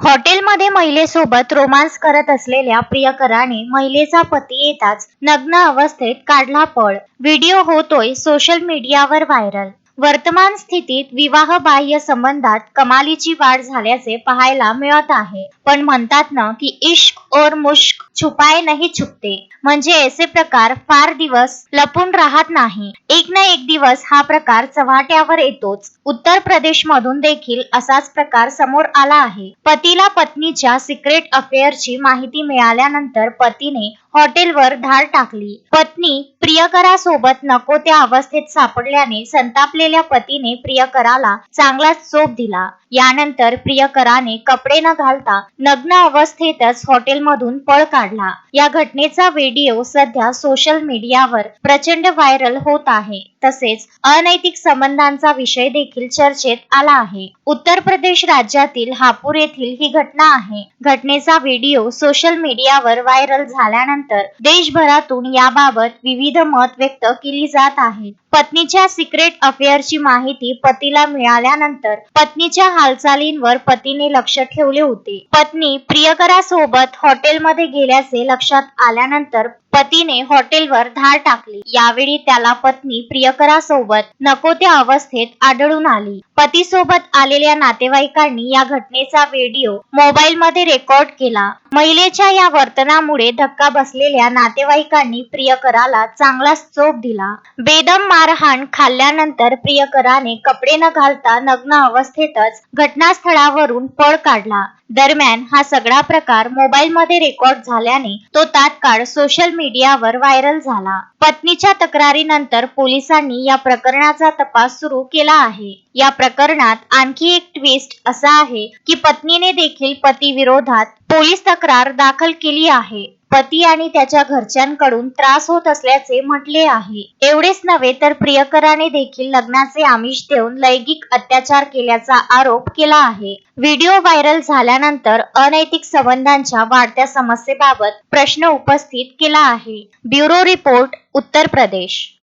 हॉटेलमध्ये महिलेसोबत रोमांस करत असलेल्या प्रियकराने महिलेचा पती येताच नग्न अवस्थेत काढला पळ. व्हिडिओ होतोय सोशल मीडियावर व्हायरल. वर्तमान स्थितीत विवाहबाह्य संबंधात कमालीची वाढ झाल्याचे पाहायला मिळत आहे. पण म्हणतात ना की इश्क और मुश्क छुपाय नाही छुपते. म्हणजे असे प्रकार फार दिवस लपून राहत नाही. एक ना एक दिवस हा प्रकार चव्हाट्यावर येतोच. उत्तर प्रदेश मधून देखील असाच प्रकार समोर आला आहे. पतीला पत्नीच्या सिक्रेट अफेअरची माहिती मिळाल्यानंतर पतीने हॉटेलवर धाड टाकली. पत्नी प्रियकरासोबत नको त्या अवस्थेत सापडल्याने संतापलेल्या पतीने प्रियकराला चांगलाच चोप दिला. यानंतर प्रियकराने कपडे न घालता नग्न अवस्थेतच हॉटेलमधून पळ काढला. या घटनेचा व्हिडिओ सध्या सोशल मीडियावर प्रचंड व्हायरल होत आहे. तसेच अनैतिक संबंधांचा विषय देखील चर्चेत आला आहे. उत्तर प्रदेश राज्यातील हापूर येथील ही घटना आहे. घटनेचा व्हिडिओ सोशल मीडियावर व्हायरल झाल्यानंतर देशभरातून याबाबत विविध मत व्यक्त केली जात आहेत पत्नीच्या सिक्रेट अफेअरची माहिती पतीला मिळाल्यानंतर पत्नीच्या हालचालींवर पतीने लक्ष ठेवले होते. पत्नी प्रियकरासोबत हॉटेलमध्ये गेल्याचे लक्षात आल्यानंतर पतीने हॉटेलवर धार टाकली. यावेळी त्याला पत्नी प्रियकरा सोबत नको त्या अवस्थेत आढळून आली. पतीसोबत आलेल्या नातेवाईकांनी या घटनेचा व्हिडिओ मोबाईल मध्ये रेकॉर्ड केला. महिलेच्या या वर्तनामुळे धक्का बसलेल्या नातेवाईकांनी प्रियकराला चांगलाच चोप दिला. बेदम मारहाण खाल्ल्यानंतर प्रियकराने कपडे न घालता नग्न अवस्थेतच घटनास्थळावरून पळ काढला. दरम्यान हा सगळा प्रकार मोबाईल मध्ये रेकॉर्ड झाल्याने तो तात्काळ सोशल मीडियावर व्हायरल झाला. पत्नीच्या तक्रारीनंतर पोलिसांनी या प्रकरणाचा तपास सुरू केला आहे. या प्रकरणात आणखी एक ट्विस्ट असा आहे की पत्नीने देखील पती विरोधात पोलीस तक्रार दाखल केली आहे. पती आणि त्याच्या घरच्यांकडून त्रास होत असल्याचे म्हटले आहे. एवढेच नव्हे तर प्रियकराने देखील लग्नाचे आमिष देऊन लैंगिक अत्याचार केल्याचा आरोप केला आहे. व्हिडिओ व्हायरल झाल्यानंतर अनैतिक संबंधांच्या वाढत्या समस्येबाबत प्रश्न उपस्थित केला आहे. Bureau report Uttar Pradesh.